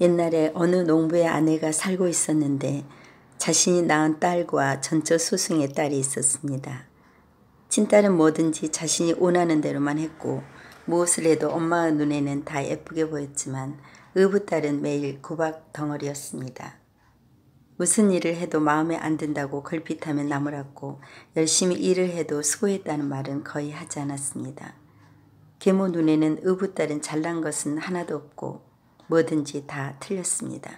옛날에 어느 농부의 아내가 살고 있었는데 자신이 낳은 딸과 전처 소승의 딸이 있었습니다. 친딸은 뭐든지 자신이 원하는 대로만 했고 무엇을 해도 엄마 눈에는 다 예쁘게 보였지만 의붓딸은 매일 구박 덩어리였습니다. 무슨 일을 해도 마음에 안 든다고 걸핏하면 나무랐고 열심히 일을 해도 수고했다는 말은 거의 하지 않았습니다. 계모 눈에는 의붓딸은 잘난 것은 하나도 없고 뭐든지 다 틀렸습니다.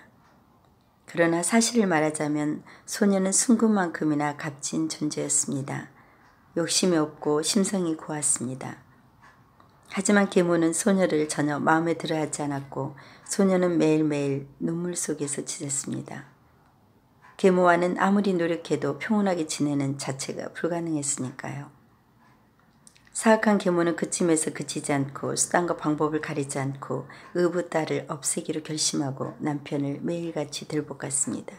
그러나 사실을 말하자면 소녀는 순금만큼이나 값진 존재였습니다. 욕심이 없고 심성이 고왔습니다. 하지만 계모는 소녀를 전혀 마음에 들어하지 않았고 소녀는 매일매일 눈물 속에서 지냈습니다. 계모와는 아무리 노력해도 평온하게 지내는 자체가 불가능했으니까요. 사악한 계모는 그쯤에서 그치지 않고 수단과 방법을 가리지 않고 의붓 딸을 없애기로 결심하고 남편을 매일같이 들볶았습니다.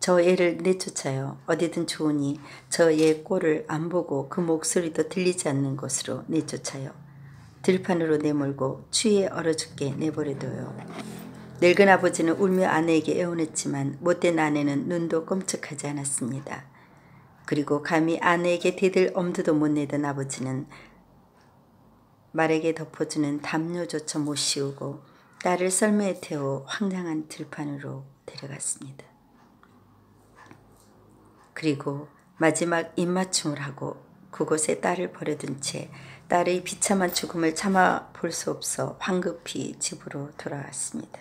저 애를 내쫓아요. 어디든 좋으니 저애 꼴을 안 보고 그 목소리도 들리지 않는 곳으로 내쫓아요. 들판으로 내몰고 추위에 얼어 죽게 내버려둬요. 늙은 아버지는 울며 아내에게 애원했지만 못된 아내는 눈도 끔찍하지 않았습니다. 그리고 감히 아내에게 대들 엄두도 못 내던 아버지는 말에게 덮어주는 담요조차 못 씌우고 딸을 썰매에 태워 황량한 들판으로 데려갔습니다. 그리고 마지막 입맞춤을 하고 그곳에 딸을 버려둔 채 딸의 비참한 죽음을 참아 볼 수 없어 황급히 집으로 돌아왔습니다.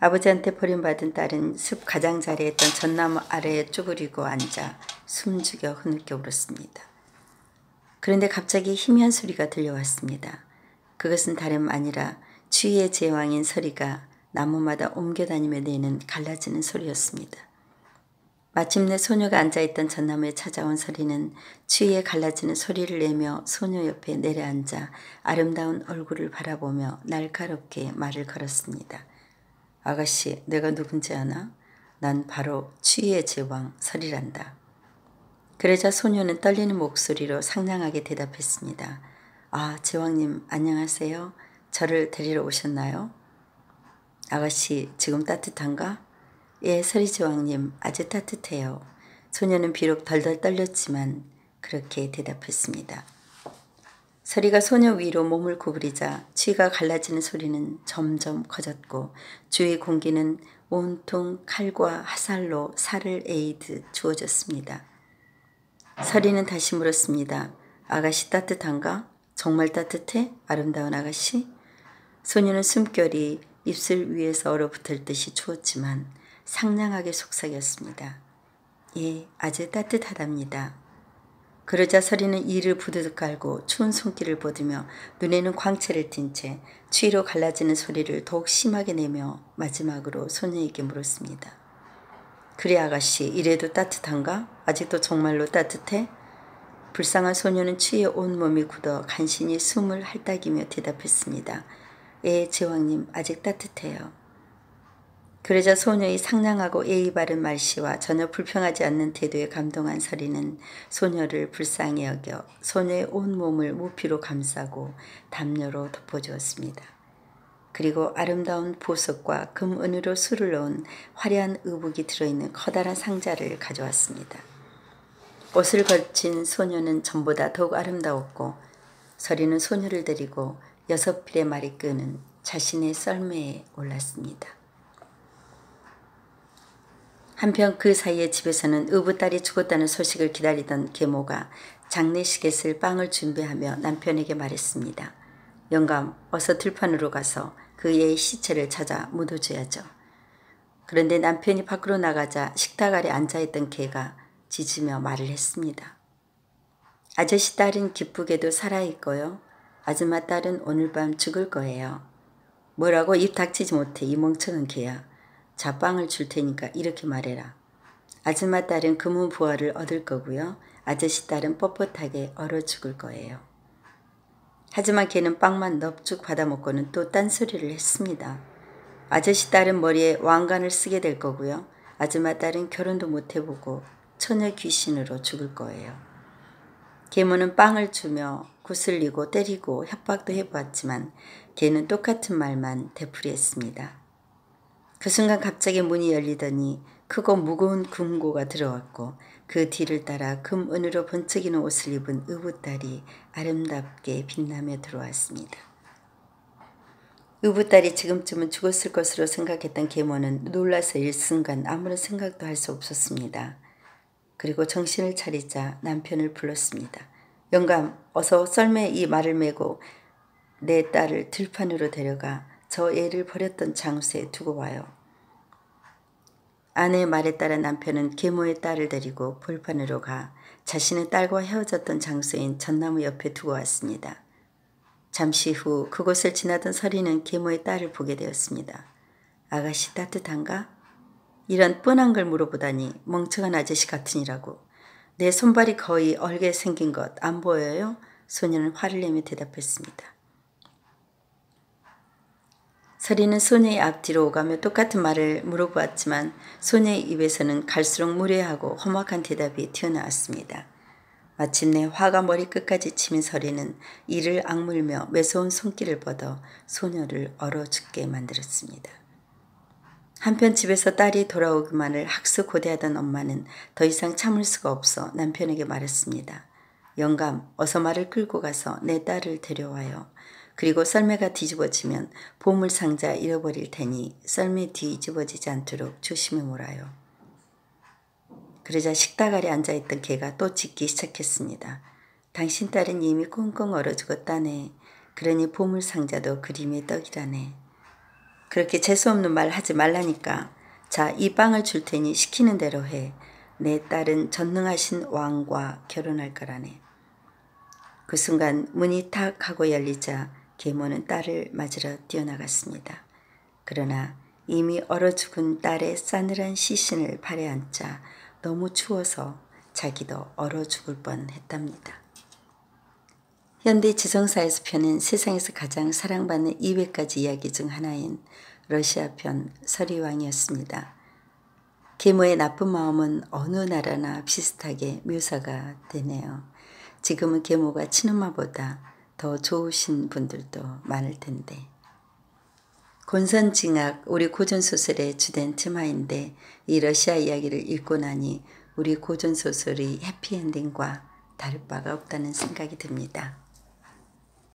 아버지한테 버림받은 딸은 숲 가장자리에 있던 전나무 아래에 쭈그리고 앉아 숨죽여 흐느껴 울었습니다. 그런데 갑자기 희미한 소리가 들려왔습니다. 그것은 다름 아니라 추위의 제왕인 서리가 나무마다 옮겨다니며 내는 갈라지는 소리였습니다. 마침내 소녀가 앉아있던 전나무에 찾아온 서리는 추위에 갈라지는 소리를 내며 소녀 옆에 내려앉아 아름다운 얼굴을 바라보며 날카롭게 말을 걸었습니다. 아가씨, 내가 누군지 아나? 난 바로 추위의 제왕 설이란다. 그러자 소녀는 떨리는 목소리로 상냥하게 대답했습니다. 아, 제왕님, 안녕하세요. 저를 데리러 오셨나요? 아가씨, 지금 따뜻한가? 예, 서리 제왕님, 아주 따뜻해요. 소녀는 비록 덜덜 떨렸지만 그렇게 대답했습니다. 서리가 소녀 위로 몸을 구부리자 취가 갈라지는 소리는 점점 커졌고 주위 공기는 온통 칼과 화살로 살을 에이드 주어졌습니다. 서리는 다시 물었습니다. 아가씨 따뜻한가? 정말 따뜻해? 아름다운 아가씨? 소녀는 숨결이 입술 위에서 얼어붙을 듯이 추웠지만 상냥하게 속삭였습니다. 예, 아주 따뜻하답니다. 그러자 서리는 이를 부드득 깔고 추운 손길을 뻗으며 눈에는 광채를 띤 채 추위로 갈라지는 소리를 더욱 심하게 내며 마지막으로 소녀에게 물었습니다. 그래 아가씨 이래도 따뜻한가? 아직도 정말로 따뜻해? 불쌍한 소녀는 추위에 온몸이 굳어 간신히 숨을 할딱이며 대답했습니다. 예, 제왕님 아직 따뜻해요. 그러자 소녀의 상냥하고 예의 바른 말씨와 전혀 불평하지 않는 태도에 감동한 서리는 소녀를 불쌍히 여겨 소녀의 온 몸을 무피로 감싸고 담요로 덮어주었습니다. 그리고 아름다운 보석과 금 은으로 술을 넣은 화려한 의복이 들어있는 커다란 상자를 가져왔습니다. 옷을 걸친 소녀는 전보다 더욱 아름다웠고 서리는 소녀를 데리고 여섯 필의 말이 끄는 자신의 썰매에 올랐습니다. 한편 그 사이에 집에서는 의붓딸이 죽었다는 소식을 기다리던 계모가 장례식에 쓸 빵을 준비하며 남편에게 말했습니다. 영감, 어서 들판으로 가서 그의 시체를 찾아 묻어줘야죠. 그런데 남편이 밖으로 나가자 식탁 아래 앉아있던 개가 짖으며 말을 했습니다. 아저씨 딸은 기쁘게도 살아있고요. 아줌마 딸은 오늘 밤 죽을 거예요. 뭐라고 입 닥치지 못해 이 멍청한 개야. 자빵을 줄 테니까 이렇게 말해라. 아줌마 딸은 금은 부활을 얻을 거고요. 아저씨 딸은 뻣뻣하게 얼어 죽을 거예요. 하지만 걔는 빵만 넙죽 받아먹고는 또 딴소리를 했습니다. 아저씨 딸은 머리에 왕관을 쓰게 될 거고요. 아줌마 딸은 결혼도 못 해보고 처녀 귀신으로 죽을 거예요. 계모는 빵을 주며 구슬리고 때리고 협박도 해보았지만 개는 똑같은 말만 되풀이했습니다. 그 순간 갑자기 문이 열리더니 크고 무거운 금고가 들어왔고 그 뒤를 따라 금은으로 번쩍이는 옷을 입은 의붓딸이 아름답게 빛나며 들어왔습니다. 의붓딸이 지금쯤은 죽었을 것으로 생각했던 계모는 놀라서 일순간 아무런 생각도 할 수 없었습니다. 그리고 정신을 차리자 남편을 불렀습니다. 영감, 어서 썰매 이 말을 메고 내 딸을 들판으로 데려가 저 애를 버렸던 장소에 두고 와요. 아내의 말에 따라 남편은 계모의 딸을 데리고 볼판으로 가 자신의 딸과 헤어졌던 장소인 전나무 옆에 두고 왔습니다. 잠시 후 그곳을 지나던 서리는 계모의 딸을 보게 되었습니다. 아가씨 따뜻한가? 이런 뻔한 걸 물어보다니 멍청한 아저씨 같으니라고. 내 손발이 거의 얼게 생긴 것 안 보여요? 소녀는 화를 내며 대답했습니다. 서리는 소녀의 앞뒤로 오가며 똑같은 말을 물어보았지만 소녀의 입에서는 갈수록 무례하고 험악한 대답이 튀어나왔습니다. 마침내 화가 머리끝까지 치민 서리는 이를 악물며 매서운 손길을 뻗어 소녀를 얼어 죽게 만들었습니다. 한편 집에서 딸이 돌아오기만을 학수 고대하던 엄마는 더 이상 참을 수가 없어 남편에게 말했습니다. 영감, 어서 말을 끌고 가서 내 딸을 데려와요. 그리고 썰매가 뒤집어지면 보물상자 잃어버릴 테니 썰매 뒤집어지지 않도록 조심해 몰아요. 그러자 식탁 아래 앉아있던 개가 또 짖기 시작했습니다. 당신 딸은 이미 꽁꽁 얼어 죽었다네. 그러니 보물상자도 그림의 떡이라네. 그렇게 재수없는 말 하지 말라니까. 자, 이 빵을 줄 테니 시키는 대로 해. 내 딸은 전능하신 왕과 결혼할 거라네. 그 순간 문이 탁 하고 열리자 계모는 딸을 맞으러 뛰어나갔습니다. 그러나 이미 얼어 죽은 딸의 싸늘한 시신을 발에 앉자 너무 추워서 자기도 얼어 죽을 뻔 했답니다. 현대 지성사에서 펴낸 세상에서 가장 사랑받는 200가지 이야기 중 하나인 러시아 편 서리왕이었습니다. 계모의 나쁜 마음은 어느 나라나 비슷하게 묘사가 되네요. 지금은 계모가 친엄마보다 더 좋으신 분들도 많을 텐데. 곤선징악 우리 고전소설의 주된 테마인데 이 러시아 이야기를 읽고 나니 우리 고전소설이 해피엔딩과 다를 바가 없다는 생각이 듭니다.